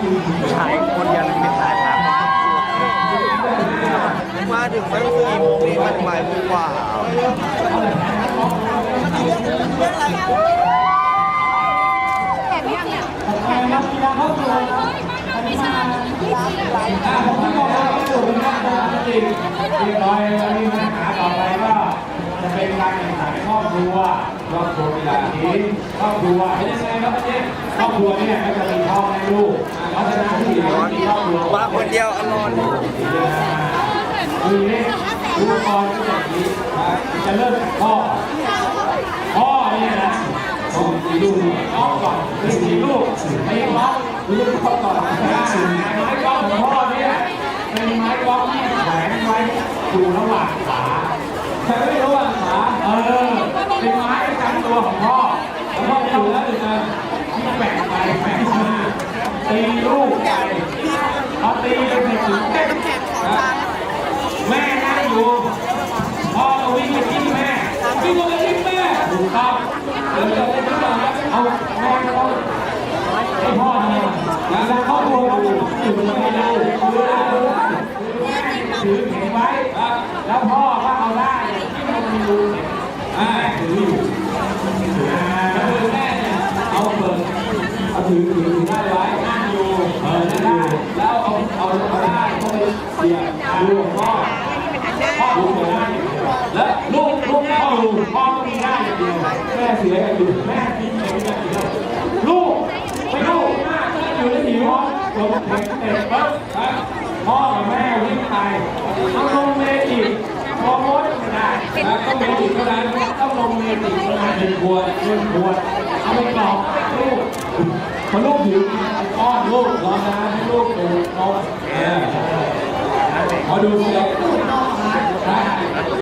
ผู้ชายคนเดียวเลยไม่ตายครับมาถึงมันสี่โมงนี่มันบ่ายโมงกว่าเรียบร้อยวันนี้ปัญหาต่อไปก็จะเป็นการแข่งขันครอบครัว ครอบครัวกีฬาทีครอบครัวเป็นยังไงครับเนี่ยครอบครัวเนี่ยก็จะมีพ่อแม่ลูกเพราะฉะนั้นที่เหลือที่ครอบครัวมาคนเดียวอรอยคือเนี่ยอุปกรณ์ก็แบบนี้จะเริ่มจากพ่อพ่อเนี่ยนะพ่อมีลูกพ่อก่อนมีสี่ลูกไม่พ่อลูกพ่อก่อนนะไม้กอล์ฟของพ่อเนี่ยเป็นไม้กอล์ฟที่แขวนไว้อยู่ระหว่างขาแขวนไว้ ของพ่อแล้วพ่ออยู่แล้วถึงจะที่แบ่งไปแบ่งมาตีลูกไปพอตีไปถึงเต้นแม่นั่งอยู่พ่อก็วิ่งไปที่แม่วิ่งไปที่แม่ถูกต้องเดี๋ยวจะได้ทุกอย่างเอาแม่ก็ต้องให้พ่อทำนแล้วครอบครัวเราอยู่ไม่ได้ดูได้ถือเข็นไว้แล้วพ่อก็เอาได้ที่มันมีรูอ่าถืออยู่ เนี่ยเอาเปิดเอาถือถือได้ไว้นั่งอยู่เออนั่งอยู่แล้วเอาเอาเอาได้เข้าไปเสียบดูของพ่อพ่อดูเสียได้แล้วลูกลูกพ่อดูพ่อก็มีได้อย่างเดียวแม่เสียอย่างเดียวแม่กินเองอย่างเดียวลูกไม่ลูกมากอยู่ในหิวลงเตะเตะปั๊บพ่อกับแม่วิ่งไปเอาลงเมจิพอม ขวดหนึ่งขวดเอาไปกรอกลูกพอลูกหิวป้อนลูกรอนะให้ลูกดูนมพอดูเสร็จ